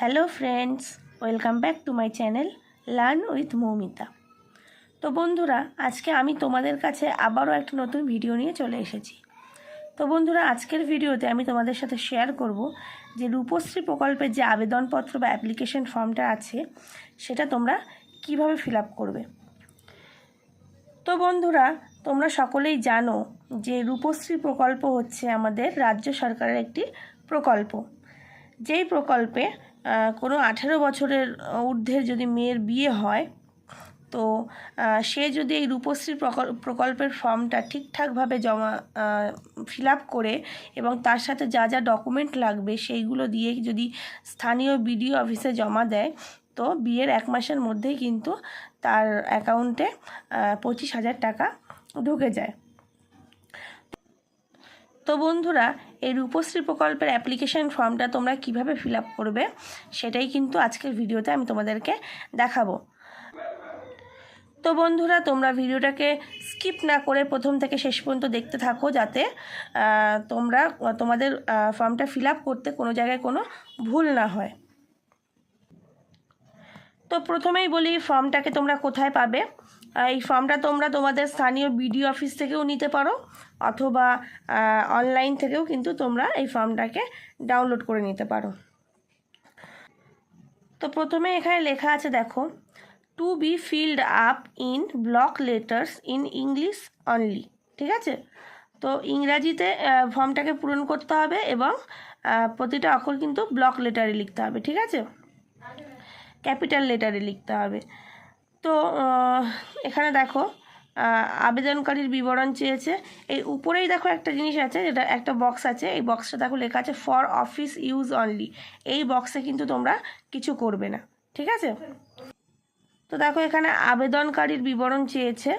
Hello friends, welcome back to my channel learn with Moumita. তো বন্ধুরা, আজকে আমি তোমাদের কাছে আবারও একটা নতুন ভিডিও নিয়ে চলে এসেছি। তো বন্ধুরা, আজকের ভিডিওতে আমি তোমাদের সাথে শেয়ার করব যে রূপশ্রী প্রকল্পের যে আবেদনপত্র বা অ্যাপ্লিকেশন ফর্মটা আছে, সেটা তোমরা কীভাবে ফিল করবে। তো বন্ধুরা, তোমরা সকলেই জানো যে রূপশ্রী প্রকল্প হচ্ছে আমাদের রাজ্য সরকারের একটি প্রকল্প। যেই প্রকল্পে কোনো আঠেরো বছরের ঊর্ধ্বের যদি মেয়ের বিয়ে হয়, তো সে যদি এই রূপশ্রী প্রকল- প্রকল্পের ফর্মটা ঠিকঠাকভাবে জমা ফিল করে এবং তার সাথে যা যা ডকুমেন্ট লাগবে সেইগুলো দিয়ে যদি স্থানীয় বিডিও অফিসে জমা দেয়, তো বিয়ের এক মাসের মধ্যেই কিন্তু তার অ্যাকাউন্টে পঁচিশ হাজার টাকা ঢুকে যায়। তো বন্ধুরা, এই রূপশ্রী প্রকল্পের অ্যাপ্লিকেশান ফর্মটা তোমরা কীভাবে ফিল আপ করবে, সেটাই কিন্তু আজকের ভিডিওতে আমি তোমাদেরকে দেখাবো। তো বন্ধুরা, তোমরা ভিডিওটাকে স্কিপ না করে প্রথম থেকে শেষ পর্যন্ত দেখতে থাকো যাতে তোমরা, তোমাদের ফর্মটা ফিল করতে কোনো জায়গায় কোনো ভুল না হয়। তো প্রথমেই বলি ফর্মটাকে তোমরা কোথায় পাবে? এই ফর্মটা তোমরা তোমাদের স্থানীয় বিডিও অফিস থেকেও নিতে পারো। অথবা অনলাইন থেকেও কিন্তু তোমরা এই ফর্মটাকে ডাউনলোড করে নিতে পারো। তো প্রথমে এখানে লেখা আছে, দেখো to be filled up in block letters in English only ঠিক আছে? তো ইংরাজিতে ফর্মটাকে পূরণ করতে হবে এবং প্রতিটা অক্ষর কিন্তু ব্লক লেটারে লিখতে হবে, ঠিক আছে? ক্যাপিটাল লেটারে লিখতে হবে। তো এখানে দেখো আবেদনকারীর বিবরণ চেয়েছে। এই উপরেই দেখো একটা জিনিস আছে, যেটা একটা বক্স আছে। এই বক্সটা দেখো লেখা আছে ফর অফিস ইউজ অনলি এই বক্সে কিন্তু তোমরা কিছু করবে না, ঠিক আছে? তো দেখো এখানে আবেদনকারীর বিবরণ চেয়েছে।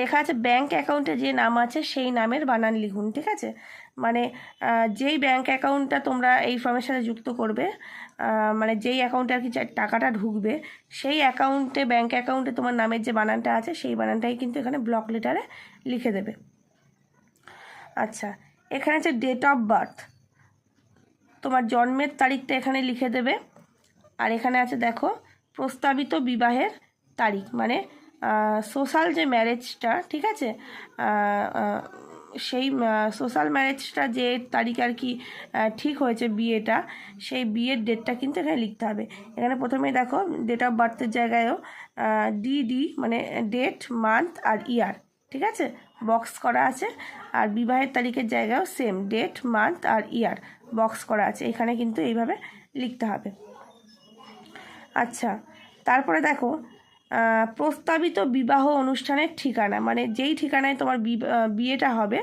লেখা আছে ব্যাংক অ্যাকাউন্টে যে নাম আছে, সেই নামের বানান লিখুন, ঠিক আছে? মানে যেই ব্যাংক অ্যাকাউন্টটা তোমরা এই ফর্মের সাথে যুক্ত করবে মানে যেই অ্যাকাউন্টে আর কি টাকাটা ঢুকবে, সেই অ্যাকাউন্টে ব্যাঙ্ক অ্যাকাউন্টে তোমার নামের যে বানানটা আছে, সেই বানানটাই কিন্তু এখানে ব্লক লেটারে লিখে দেবে। আচ্ছা এখানে আছে ডেট অফ বার্থ তোমার জন্মের তারিখটা এখানে লিখে দেবে। আর এখানে আছে দেখো, প্রস্তাবিত বিবাহের তারিখ মানে সোশ্যাল যে ম্যারেজটা ঠিক আছে? সেই সোশ্যাল ম্যারেজটা যে তারিখ আর কি ঠিক হয়েছে বিয়েটা, সেই বিয়ের ডেটটা কিন্তু এখানে লিখতে হবে। এখানে প্রথমে দেখো ডেট অফ বার্থের জায়গায়ও ডিডি মানে ডেট মান্থ আর ইয়ার ঠিক আছে? বক্স করা আছে। আর বিবাহের তারিখের জায়গায়ও সেম ডেট মান্থ আর ইয়ার বক্স করা আছে। এখানে কিন্তু এইভাবে লিখতে হবে। আচ্ছা তারপরে দেখো প্রস্তাবিত বিবাহ অনুষ্ঠানের ঠিকানা মানে যেই ঠিকানায় তোমার বিয়েটা হবে,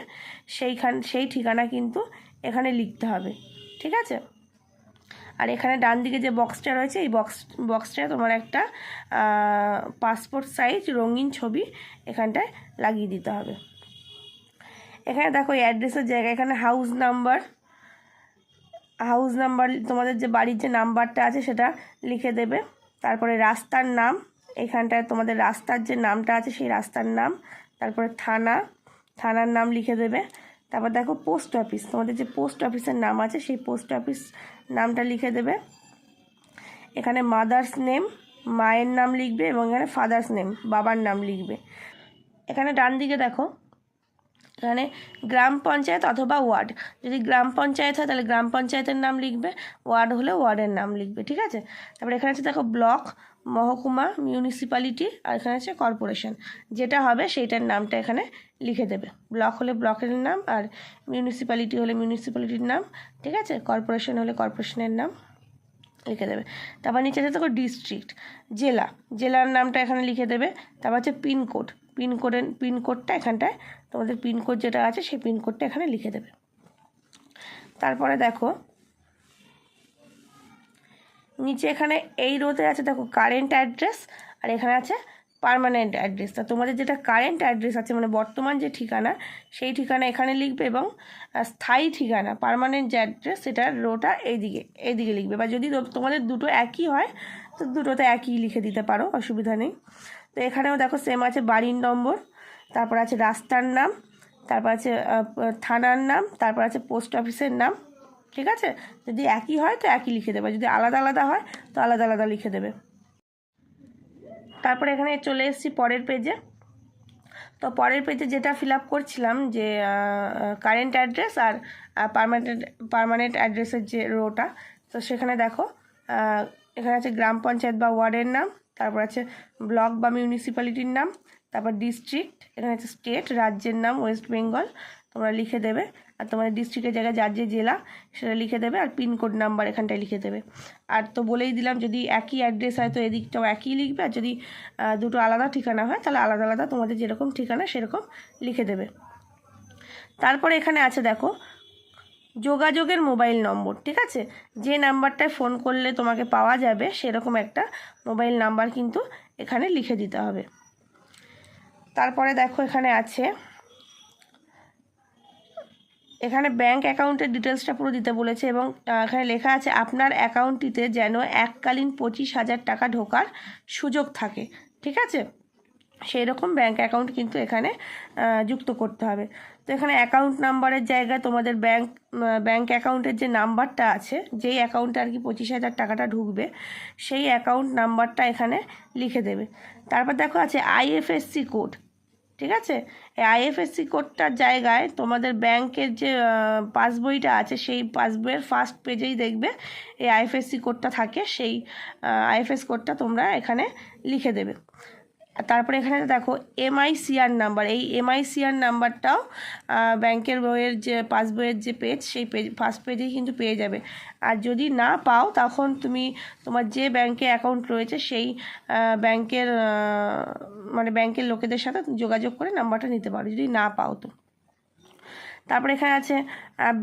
সেইখান, সেই ঠিকানা কিন্তু এখানে লিখতে হবে, ঠিক আছে? আর এখানে ডান দিকে যে বক্সটা রয়েছে, এই বক্স বক্সটা তোমার একটা পাসপোর্ট সাইজ রঙিন ছবি এখানটায় লাগিয়ে দিতে হবে। এখানে দেখো অ্যাড্রেসের জায়গা এখানে হাউস নাম্বার হাউস নাম্বার তোমাদের যে বাড়ির যে নাম্বারটা আছে সেটা লিখে দেবে, তারপরে রাস্তার নাম এখানটায় তোমাদের রাস্তার যে নামটা আছে, সেই রাস্তার নাম, তারপরে থানা, থানার নাম লিখে দেবে। তারপর দেখো পোস্ট অফিস, তোমাদের যে পোস্ট অফিসের নাম আছে, সেই পোস্ট অফিস নামটা লিখে দেবে। এখানে মাদার্স নেম, মায়ের নাম লিখবে এবং এখানে ফাদার্স নেম, বাবার নাম লিখবে। এখানে ডান দিকে দেখো, এখানে গ্রাম পঞ্চায়েত অথবা ওয়ার্ড। যদি গ্রাম পঞ্চায়েত হয়, তাহলে গ্রাম পঞ্চায়েতের নাম লিখবে, ওয়ার্ড হলে ওয়ার্ডের নাম লিখবে, ঠিক আছে? তারপরে এখানে আছে দেখো ব্লক মহকুমা মিউনিসিপ্যালিটি আর এখানে আছে কর্পোরেশন যেটা হবে সেইটার নামটা এখানে লিখে দেবে। ব্লক হলে ব্লকের নাম আর মিউনিসিপ্যালিটি হলে মিউনিসিপ্যালিটির নাম, ঠিক আছে? কর্পোরেশন হলে কর্পোরেশনের নাম লিখে দেবে। তারপর নিচে আছে দেখো ডিস্ট্রিক্ট জেলা। জেলার নামটা এখানে লিখে দেবে। তারপর হচ্ছে পিনকোড পিনকোডের পিনকোডটা এখানটায়, তোমাদের পিনকোড যেটা আছে সেই পিনকোডটা এখানে লিখে দেবে। তারপরে দেখো নিচে এখানে এই রোতে আছে, দেখো কারেন্ট অ্যাড্রেস আর এখানে আছে পারমানেন্ট অ্যাড্রেস তা তোমাদের যেটা কারেন্ট অ্যাড্রেস আছে মানে বর্তমান যে ঠিকানা, সেই ঠিকানা এখানে লিখবে এবং স্থায়ী ঠিকানা পারমানেন্ট যে অ্যাড্রেস সেটা রোটা এইদিকে এইদিকে লিখবে। বা যদি তোমাদের দুটো একই হয়, তো দুটোতে একই লিখে দিতে পারো, অসুবিধা নেই। তো এখানেও দেখো সেম আছে বাড়ির নম্বর, তারপর আছে রাস্তার নাম, তারপর আছে থানার নাম, তারপর আছে পোস্ট অফিসের নাম ঠিক আছে? যদি একই হয় তো একই লিখে দেবে। যদি আলাদা আলাদা হয় তো আলাদা আলাদা লিখে দেবে। তারপরে এখানে চলে এসেছি পরের পেজে তো পরের পেজে যেটা ফিল আপ করছিলাম যে কারেন্ট অ্যাড্রেস আর পারমানেন্ট পারমানেন্ট অ্যাড্রেসের যে রোটা তো সেখানে দেখো এখানে আছে গ্রাম পঞ্চায়েত বা ওয়ার্ডের নাম, তারপর আছে ব্লক বা মিউনিসিপ্যালিটির নাম, তারপর ডিস্ট্রিক্ট এখানে আছে স্টেট রাজ্যের নাম ওয়েস্ট বেঙ্গল তোমরা লিখে দেবে। আর তোমাদের ডিস্ট্রিক্টের জায়গায় যার যে জেলা, সেটা লিখে দেবে আর পিনকোড নাম্বার এখানটায় লিখে দেবে। আর তো বলেই দিলাম, যদি একই অ্যাড্রেস হয় তো এদিকটাও একই লিখবে, আর যদি দুটো আলাদা ঠিকানা হয় তাহলে আলাদা আলাদা তোমাদের যেরকম ঠিকানা সেরকম লিখে দেবে। তারপরে এখানে আছে দেখো, যোগাযোগের মোবাইল নম্বর, ঠিক আছে? যে নাম্বারটায় ফোন করলে তোমাকে পাওয়া যাবে সেরকম একটা মোবাইল নাম্বার কিন্তু এখানে লিখে দিতে হবে। তারপরে দেখো এখানে আছে এখানে ব্যাংক অ্যাকাউন্টের ডিটেলসটা পুরো দিতে বলেছে এবং এখানে লেখা আছে, আপনার অ্যাকাউন্টটিতে যেন এককালীন পঁচিশ হাজার টাকা ঢোকার সুযোগ থাকে। ঠিক আছে? সেই রকম ব্যাঙ্ক অ্যাকাউন্ট কিন্তু এখানে যুক্ত করতে হবে। তো এখানে অ্যাকাউন্ট নাম্বারের জায়গায় তোমাদের ব্যাংক ব্যাংক অ্যাকাউন্টের যে নাম্বারটা আছে, যেই অ্যাকাউন্টে আর কি পঁচিশ হাজার টাকাটা ঢুকবে, সেই অ্যাকাউন্ট নাম্বারটা এখানে লিখে দেবে। তারপর দেখো আছে, আইএফএসসি কোড। ঠিক আছে? আইএফএসসি কোডটার জায়গায় তোমাদের ব্যাংকের যে পাসবইটা আছে, সেই পাসবইয়ের ফার্স্ট পেজেই দেখবে এই আইএফএসসি কোডটা থাকে। সেই আইএফএস কোডটা তোমরা এখানে লিখে দেবে। তারপরে এখানে দেখো এমআইসিআর নাম্বার এই এমআইসিআর নাম্বারটাও ব্যাংকের বইয়ের যে, পাসবইয়ের যে পেজ সেই পেজ ফার্স্ট পেজেই কিন্তু পেয়ে যাবে। আর যদি না পাও, তখন তুমি তোমার যে ব্যাংকে অ্যাকাউন্ট রয়েছে, সেই ব্যাংকের মানে ব্যাংকের লোকেদের সাথে যোগাযোগ করে নাম্বারটা নিতে পারো, যদি না পাও তো। তারপরে এখানে আছে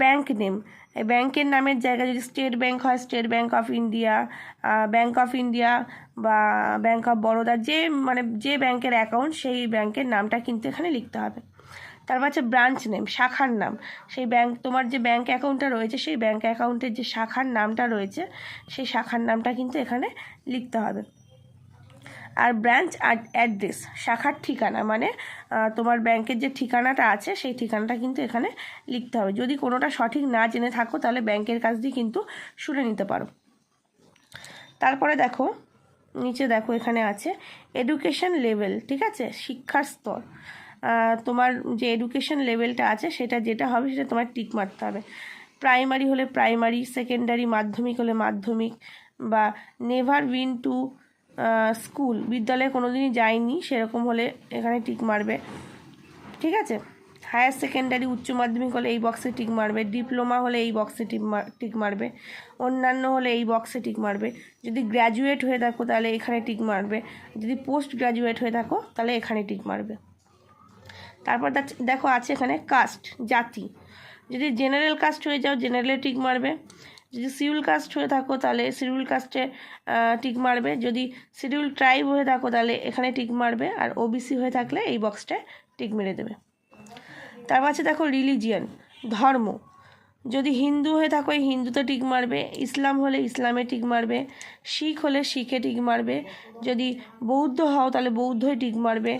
ব্যাংক নেম এই ব্যাংকের নামের জায়গায় যদি স্টেট ব্যাংক হয় state bank of India bank of India বা ব্যাংক অফ বরোদা যে মানে যে ব্যাংকের অ্যাকাউন্ট সেই ব্যাংকের নামটা কিন্তু এখানে লিখতে হবে। তারপর আছে ব্রাঞ্চ নেম শাখার নাম। সেই ব্যাংক তোমার যে ব্যাংক অ্যাকাউন্টটা রয়েছে, সেই ব্যাংক অ্যাকাউন্টের যে শাখার নামটা রয়েছে, সেই শাখার নামটা কিন্তু এখানে লিখতে হবে। আর ব্রাঞ্চ অ্যাড্রেস শাখার ঠিকানা মানে তোমার ব্যাংকের যে ঠিকানাটা আছে, সেই ঠিকানাটা কিন্তু এখানে লিখতে হবে। যদি কোনোটা সঠিক না জেনে থাকো, তাহলে ব্যাংকের কাছ দিয়ে কিন্তু শুনে নিতে পারো। তারপরে দেখো, নিচে দেখো এখানে আছে এডুকেশন লেভেল ঠিক আছে? শিক্ষার স্তর। তোমার যে এডুকেশন লেভেলটা আছে, সেটা যেটা হবে, সেটা তোমার টিক মারতে হবে। প্রাইমারি হলে প্রাইমারি সেকেন্ডারি মাধ্যমিক হলে মাধ্যমিক, বা নেভার বিন টু স্কুল, বিদ্যালয়ে কোনো দিনই যায়নি সেরকম হলে এখানে টিক মারবে। ঠিক আছে? হায়ার সেকেন্ডারি, উচ্চ মাধ্যমিক হলে এই বক্সে টিক মারবে, ডিপ্লোমা হলে এই বক্সে টিক টিক মারবে, অন্যান্য হলে এই বক্সে টিক মারবে। যদি গ্র্যাজুয়েট হয়ে থাকো তাহলে এখানে টিক মারবে, যদি পোস্ট গ্র্যাজুয়েট হয়ে থাকো তাহলে এখানে টিক মারবে। তারপর দেখো আছে এখানে কাস্ট জাতি। যদি জেনারেল কাস্ট হয়ে যাও জেনারেলে টিক মারবে যদি শিডিউল কাস্ট হয়ে থাকো, তাহলে শিডিউল কাস্টে টিক মারবে। যদি শিডিউল ট্রাইব হয়ে থাকো, তাহলে এখানে টিক মারবে আর ওবিসি হয়ে থাকলে এই বক্সটায় টিক মেরে দেবে। তারপর আছে দেখো রিলিজিয়ান, ধর্ম। যদি হিন্দু হয়ে থাকো, এই হিন্দুতে টিক মারবে, ইসলাম হলে ইসলামে টিক মারবে, শিখ হলে শিখে টিক মারবে। যদি বৌদ্ধ হও, তাহলে বৌদ্ধই টিক মারবে।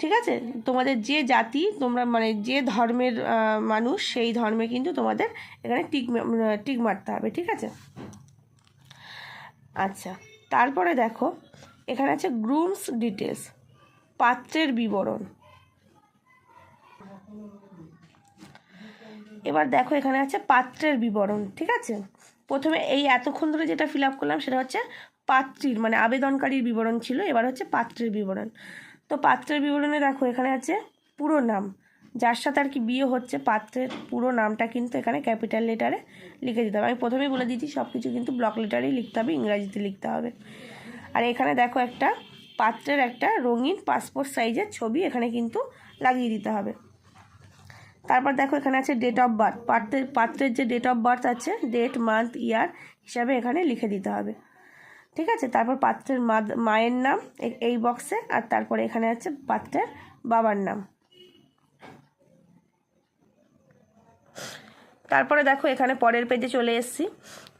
ঠিক আছে? তোমাদের যে জাতি, তোমরা মানে যে ধর্মের মানুষ, সেই ধর্মে কিন্তু তোমাদের এখানে টিক টিক মারতে হবে, ঠিক আছে? আচ্ছা তারপরে দেখো, এখানে আছে গ্রুমস ডিটেলস পাত্রের বিবরণ। এবার দেখো, এখানে আছে পাত্রের বিবরণ, ঠিক আছে? প্রথমে এই এতক্ষণ ধরে যেটা ফিল আপ করলাম, সেটা হচ্ছে পাত্রীর মানে আবেদনকারীর বিবরণ ছিল, এবার হচ্ছে পাত্রের বিবরণ। তো পাত্রের বিবরণে দেখো, এখানে আছে পুরো নাম। যার সাথে আর কি বিয়ে হচ্ছে, পাত্রের পুরো নামটা কিন্তু এখানে ক্যাপিটাল লেটারে লিখে দিতে হবে। আমি প্রথমেই বলে দিচ্ছি সব কিছু কিন্তু ব্লক লেটারেই লিখতে হবে, ইংরাজিতে লিখতে হবে। আর এখানে দেখো একটা পাত্রের একটা রঙিন পাসপোর্ট সাইজের ছবি এখানে কিন্তু লাগিয়ে দিতে হবে। তারপর দেখো, এখানে আছে ডেট অফ বার্থ পাত্রের পাত্রের যে ডেট অফ বার্থ আছে ডেট মান্থ ইয়ার হিসাবে এখানে লিখে দিতে হবে। ঠিক আছে? তারপর পাত্রের মায়ের নাম এই বক্সে আর তারপরে এখানে আছে পাত্রের বাবার নাম। তারপরে দেখো এখানে পরের পেজে চলে এসেছি।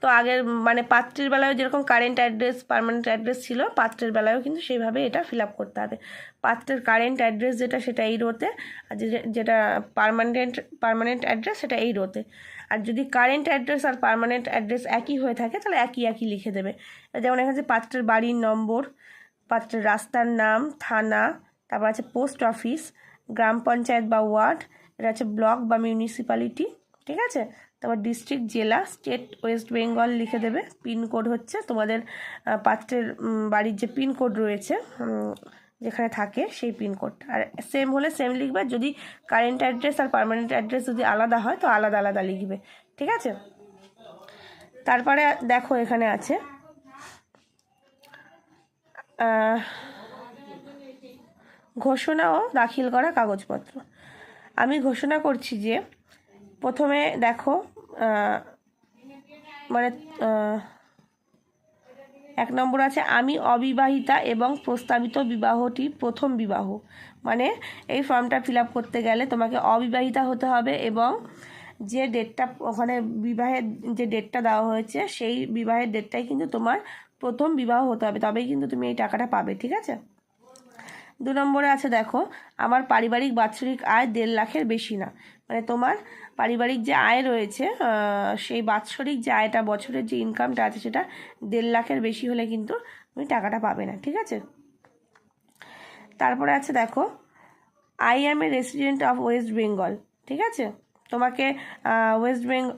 তো আগের মানে পাত্রের বেলায় যেরকম কারেন্ট অ্যাড্রেস পারমানেন্ট অ্যাড্রেস ছিল, পাত্রের বেলায়ও কিন্তু সেইভাবে এটা ফিল আপ করতে হবে। পাত্রের কারেন্ট অ্যাড্রেস যেটা, সেটা এই রোতে আর যেটা পার্মানেন্ট পার্মানেন্ট অ্যাড্রেস সেটা এই রোতে আর যদি কারেন্ট অ্যাড্রেস আর পারমানেন্ট অ্যাড্রেস একই হয়ে থাকে, তাহলে একই একই লিখে দেবে। যেমন এখানে পাত্রের বাড়ির নম্বর, পাত্রের রাস্তার নাম, থানা, তারপর আছে পোস্ট অফিস গ্রাম পঞ্চায়েত বা ওয়ার্ড এটা হচ্ছে ব্লক বা মিউনিসিপ্যালিটি ঠিক আছে? তারপর ডিস্ট্রিক্ট জেলা স্টেট ওয়েস্ট বেঙ্গল লিখে দেবে। পিনকোড হচ্ছে তোমাদের পাত্রের বাড়ির যে পিনকোড রয়েছে যেখানে থাকে সেই পিনকোড আর সেম হলে সেম লিখবে, যদি কারেন্ট অ্যাড্রেস আর পার্মানেন্ট অ্যাড্রেস যদি আলাদা হয়, তো আলাদা আলাদা লিখবে। ঠিক আছে? তারপরে দেখো এখানে আছে ঘোষণা ও দাখিল করা কাগজপত্র। আমি ঘোষণা করছি যে প্রথমে দেখো মানে এক নম্বর আছে, আমি অবিবাহিতা এবং প্রস্তাবিত বিবাহটি প্রথম বিবাহ। মানে এই ফর্মটা ফিল করতে গেলে তোমাকে অবিবাহিতা হতে হবে এবং যে ডেটটা ওখানে বিবাহের যে ডেটটা দেওয়া হয়েছে, সেই বিবাহের ডেটটাই কিন্তু তোমার প্রথম বিবাহ হতে হবে। তবেই কিন্তু তুমি এই টাকাটা পাবে, ঠিক আছে? দু নম্বরে আছে, দেখো, আমার পারিবারিক বাৎসরিক আয় দেড় লাখের বেশি না। মানে তোমার পারিবারিক যে আয় রয়েছে সেই বাৎসরিক যে আয়টা, বছরের যে ইনকামটা আছে, সেটা দেড় লাখের বেশি হলে কিন্তু তুমি টাকাটা পাবে না, ঠিক আছে? তারপরে আছে, দেখো I am a resident of West Bengal ঠিক আছে? তোমাকে ওয়েস্ট বেঙ্গল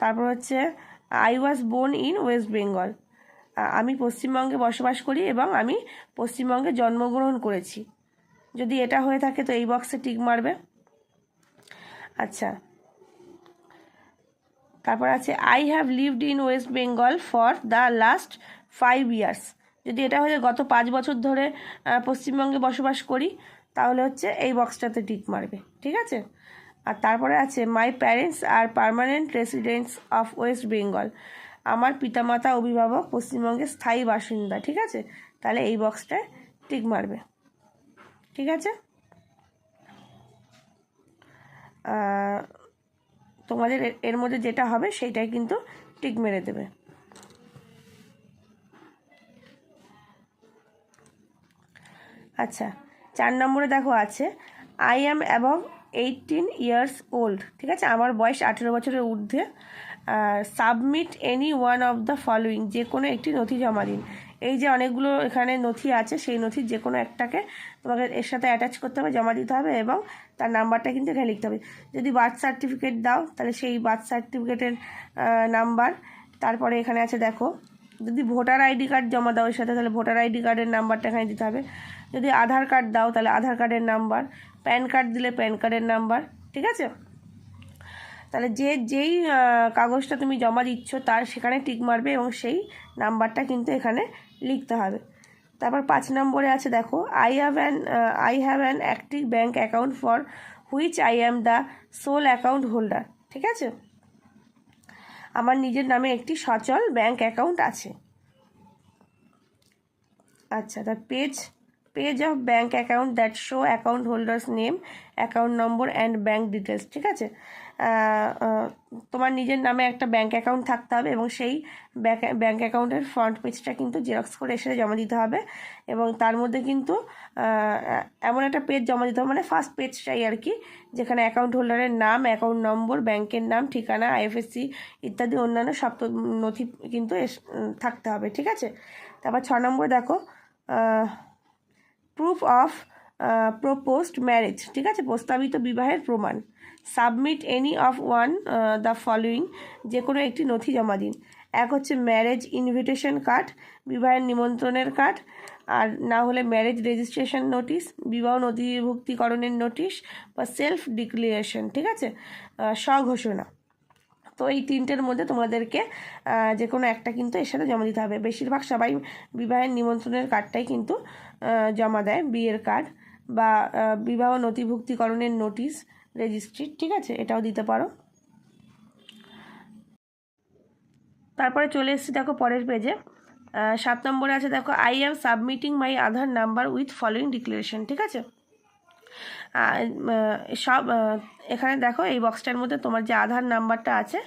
তারপর হচ্ছে I was born in West Bengal আমি পশ্চিমবঙ্গে বসবাস করি এবং আমি পশ্চিমবঙ্গে জন্মগ্রহণ করেছি। যদি এটা হয়ে থাকে তো এই বক্সে টিক মারবে। আচ্ছা। তারপর আছে I have lived in West Bengal for the last five years যদি এটা হয়ে গত পাঁচ বছর ধরে পশ্চিমবঙ্গে বসবাস করি, তাহলে হচ্ছে এই বক্সটাতে টিক মারবে। ঠিক আছে? আর তারপরে আছে my parents R permanent residents of West Bengal আমার পিতামাতা অভিভাবক পশ্চিমবঙ্গের স্থায়ী বাসিন্দা, ঠিক আছে? তাহলে এই বক্সটায় টিক মারবে। ঠিক আছে? তোমাদের এর- মধ্যে যেটা হবে সেইটাই কিন্তু টিক মেরে দেবে। আচ্ছা চার নম্বরে দেখো আছে I am above eighteen years old ঠিক আছে? আমার বয়স আঠেরো বছরের ঊর্ধ্বে। Submit any one of the following যে কোনো একটি নথি জমা দিন। এই যে অনেকগুলো এখানে নথি আছে, সেই নথির যে কোনো একটাকে তোমাকে এর সাথে অ্যাটাচ করতে হবে, জমা দিতে হবে এবং তার নাম্বারটা কিন্তু এখানে লিখতে হবে। যদি বার্থ সার্টিফিকেট দাও, তাহলে সেই বার্থ সার্টিফিকেটের নাম্বার তারপরে এখানে আছে দেখো, যদি ভোটার আইডি কার্ড জমা দাও এর সাথে, তাহলে ভোটার আইডি কার্ডের নাম্বারটা এখানে দিতে হবে। যদি আধার কার্ড দাও, তাহলে আধার কার্ডের নাম্বার প্যান কার্ড দিলে প্যান কার্ডের নাম্বার ঠিক আছে? তাহলে যে, যেই কাগজটা তুমি জমা দিচ্ছ তার সেখানে টিক মারবে এবং সেই নাম্বারটা কিন্তু এখানে লিখতে হবে। তারপর পাঁচ নম্বরে আছে, দেখো I have an I have an active bank account for which I am the sole account holder ঠিক আছে? আমার নিজের নামে একটি সচল ব্যাঙ্ক অ্যাকাউন্ট আছে। আচ্ছা the page page of bank account that show account holders name, account number, and bank details ঠিক আছে? তোমার নিজের নামে একটা ব্যাঙ্ক অ্যাকাউন্ট থাকতে হবে এবং সেই ব্যাঙ্ক ব্যাংক অ্যাকাউন্টের ফ্রন্ট পেজটা কিন্তু জেরক্স করে এসে জমা দিতে হবে এবং তার মধ্যে কিন্তু এমন একটা পেজ জমা দিতে হবে মানে ফার্স্ট পেজটাই আর কি, যেখানে অ্যাকাউন্ট হোল্ডারের নাম, অ্যাকাউন্ট নম্বর, ব্যাংকের নাম, ঠিকানা আইএফএসসি ইত্যাদি অন্যান্য সব নথি কিন্তু থাকতে হবে, ঠিক আছে? তারপর ছ নম্বরে দেখো প্রুফ অফ প্রপোজড ম্যারেজ ঠিক আছে? প্রস্তাবিত বিবাহের প্রমাণ। Submit any of one the following যে কোনো একটি নথি জমা দিন। এক হচ্ছে ম্যারেজ ইনভিটেশন কার্ড বিবাহের নিমন্ত্রণের কার্ড আর না হলে ম্যারেজ রেজিস্ট্রেশন নোটিশ বিবাহ নথিভুক্তিকরণের নোটিশ বা সেলফ ডিক্লিয়ারেশন ঠিক আছে? স্বঘোষণা। তো এই তিনটের মধ্যে তোমাদেরকে যে কোনো একটা কিন্তু এর সাথে জমা দিতে হবে। বেশিরভাগ সবাই বিবাহের নিমন্ত্রণের কার্ডটাই কিন্তু জমা দেয় বিয়ের কার্ড বা বিবাহ নথিভুক্তিকরণের নোটিশ রেজিস্ট্রি ঠিক আছে? এটাও দিতে পারো। তারপরে চলে এসেছি দেখো পরের পেজে সাত নম্বরে আছে দেখো I am submitting my Aadhaar number with following declaration ঠিক আছে? সব এখানে দেখো এই বক্সটার মধ্যে তোমার যে আধার নাম্বারটা আছে,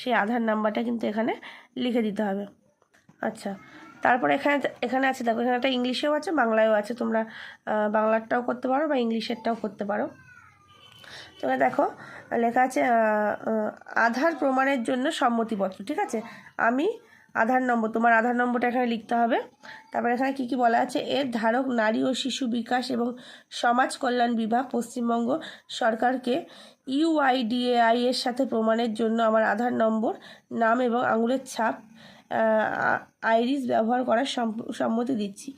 সেই আধার নাম্বারটা কিন্তু এখানে লিখে দিতে হবে। আচ্ছা তারপরে এখানে এখানে আছে, দেখো, এখানে একটা ইংলিশেও আছে, বাংলায়ও আছে, তোমরা বাংলারটাও করতে পারো বা ইংলিশেরটাও করতে পারো। তো এখানে দেখো, লেখা আছে আধার প্রমাণের জন্য সম্মতিপত্র, ঠিক আছে? আমি আধার নম্বর, তোমার আধার নম্বরটা এখানে লিখতে হবে। তারপরে এখানে কী কী বলা আছে? এর ধারক নারী ও শিশু বিকাশ এবং সমাজ কল্যাণ বিভাগ, পশ্চিমবঙ্গ সরকারকে ইউআইডিএআই এর সাথে প্রমাণের জন্য আমার আধার নম্বর, নাম এবং আঙুলের ছাপ আইরিস ব্যবহার করার সম্মতি দিচ্ছি।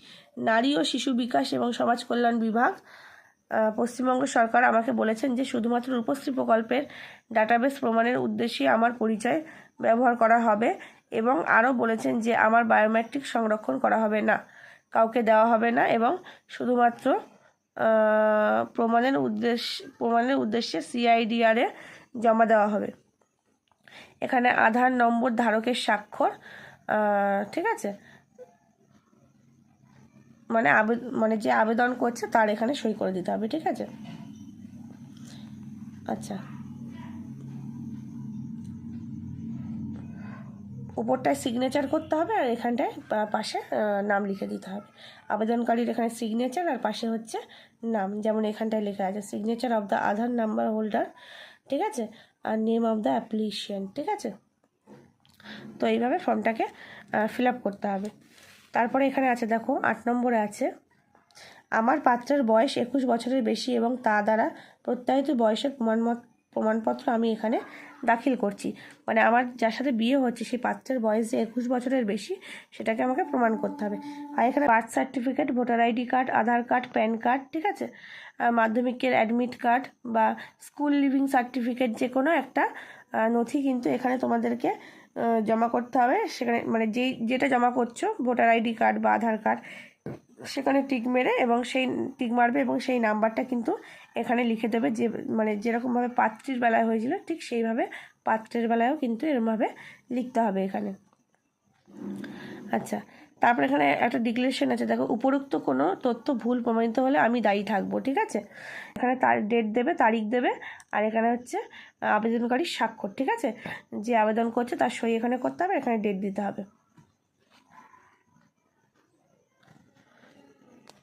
নারী ও শিশু বিকাশ এবং সমাজ কল্যাণ বিভাগ পশ্চিমবঙ্গ সরকার আমাকে বলেছেন যে শুধুমাত্র রূপশ্রী প্রকল্পের ডাটাবেস প্রমাণের উদ্দেশ্যে আমার পরিচয় ব্যবহার করা হবে এবং আরও বলেছেন যে আমার বায়োমেট্রিক সংরক্ষণ করা হবে না, কাউকে দেওয়া হবে না এবং শুধুমাত্র প্রমাণের উদ্দেশ্য, প্রমাণের উদ্দেশ্যে সিআইডিআরে জমা দেওয়া হবে। এখানে আধার নম্বর ধারকের স্বাক্ষর ঠিক আছে। মানে আবেদন মানে যে আবেদন করছে তার এখানে সই করে দিতে হবে, ঠিক আছে? আচ্ছা। উপরটায় সিগনেচার করতে হবে আর এখানটায় পাশে নাম লিখে দিতে হবে। আবেদনকারীর এখানে সিগনেচার আর পাশে হচ্ছে নাম। যেমন এখানটায় লেখা আছে signature of the Aadhaar number holder ঠিক আছে? আর নেম অফ দ্য অ্যাপ্লিকেশন ঠিক আছে? তো এইভাবে ফর্মটাকে ফিল করতে হবে। তারপরে এখানে আছে, দেখো, আট নম্বরে আছে, আমার পাত্রের বয়স একুশ বছরের বেশি এবং তা দ্বারা প্রত্যাহিত বয়সের প্রমাণমত, প্রমাণপত্র আমি এখানে দাখিল করছি। মানে আমার যার সাথে বিয়ে হচ্ছে, সেই পাত্রের বয়স যে একুশ বছরের বেশি, সেটাকে আমাকে প্রমাণ করতে হবে। আর এখানে birth certificate, voter ID card, Aadhaar card, PAN card, ঠিক আছে? মাধ্যমিকের অ্যাডমিট কার্ড বা স্কুল লিভিং সার্টিফিকেট, যে কোনো একটা নথি কিন্তু এখানে তোমাদেরকে জমা করতে হবে। সেখানে মানে যেই, যেটা জমা করছ, ভোটার আইডি কার্ড বা আধার কার্ড, সেখানে টিক মেরে এবং সেই টিক মারবে এবং সেই নাম্বারটা কিন্তু এখানে লিখে দেবে যে মানে যেরকমভাবে পাত্রীর বেলায় হয়েছিল, ঠিক সেইভাবে পাত্রের বেলায়ও কিন্তু এরমভাবে লিখতে হবে এখানে। আচ্ছা তারপরে এখানে একটা ডিক্লারেশন আছে, দেখো, উপরোক্ত কোনো তথ্য ভুল প্রমাণিত হলে আমি দায়ী থাকব ঠিক আছে? এখানে তার ডেট দেবে, তারিখ দেবে, আর এখানে হচ্ছে আবেদনকারীর স্বাক্ষর, ঠিক আছে? যে আবেদন করছে তার সই এখানে করতে হবে, এখানে ডেট দিতে হবে।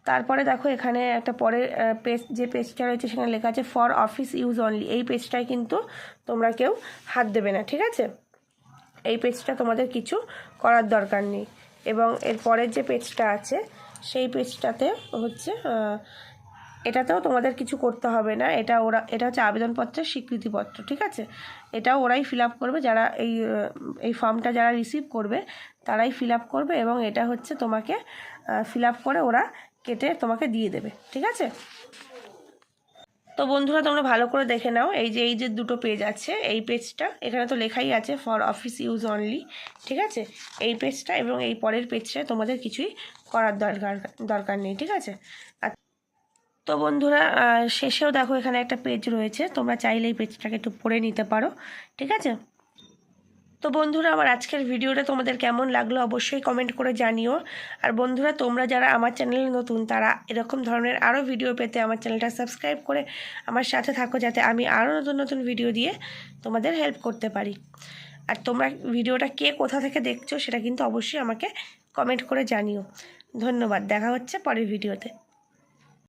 তারপরে দেখো, এখানে একটা পরের পেজ যে পেজটা রয়েছে, সেখানে লেখা আছে ফর অফিস ইউজ অনলি এই পেজটায় কিন্তু তোমরা কেউ হাত দেবে না, ঠিক আছে? এই পেজটা তোমাদের কিছু করার দরকার নেই। এবং এর পরের যে পেজটা আছে, সেই পেজটাতে হচ্ছে এটাতেও তোমাদের কিছু করতে হবে না। এটা ওরা, এটা হচ্ছে আবেদনপত্রের স্বীকৃতিপত্র, ঠিক আছে? এটাও ওরাই ফিল করবে, যারা এই এই ফর্মটা যারা রিসিভ করবে, তারাই ফিল করবে এবং এটা হচ্ছে তোমাকে ফিল করে ওরা কেটে তোমাকে দিয়ে দেবে, ঠিক আছে? তো বন্ধুরা, তোমরা ভালো করে দেখে নাও। এই যে এই যে দুটো পেজ আছে, এই পেজটা এখানে তো লেখাই আছে ফর অফিস ইউজ অনলি ঠিক আছে? এই পেজটা এবং এই পরের পেজটা তোমাদের কিছুই করার দরকার দরকার নেই, ঠিক আছে? তো বন্ধুরা শেষেও দেখো এখানে একটা পেজ রয়েছে, তোমরা চাইলে এই পেজটাকে একটু পড়ে নিতে পারো, ঠিক আছে? তো বন্ধুরা, আমার আজকের ভিডিওটা তোমাদের কেমন লাগল অবশ্যই কমেন্ট করে জানিও। আর বন্ধুরা, তোমরা যারা আমার চ্যানেলে নতুন, তারা এরকম ধরনের আরও ভিডিও পেতে আমার চ্যানেলটা সাবস্ক্রাইব করে আমার সাথে থাকো যাতে আমি আরও নতুন নতুন ভিডিও দিয়ে তোমাদের হেল্প করতে পারি। আর তোমরা ভিডিওটা কে কোথা থেকে দেখছ, সেটা কিন্তু অবশ্যই আমাকে কমেন্ট করে জানিও। ধন্যবাদ, দেখা হচ্ছে পরের ভিডিওতে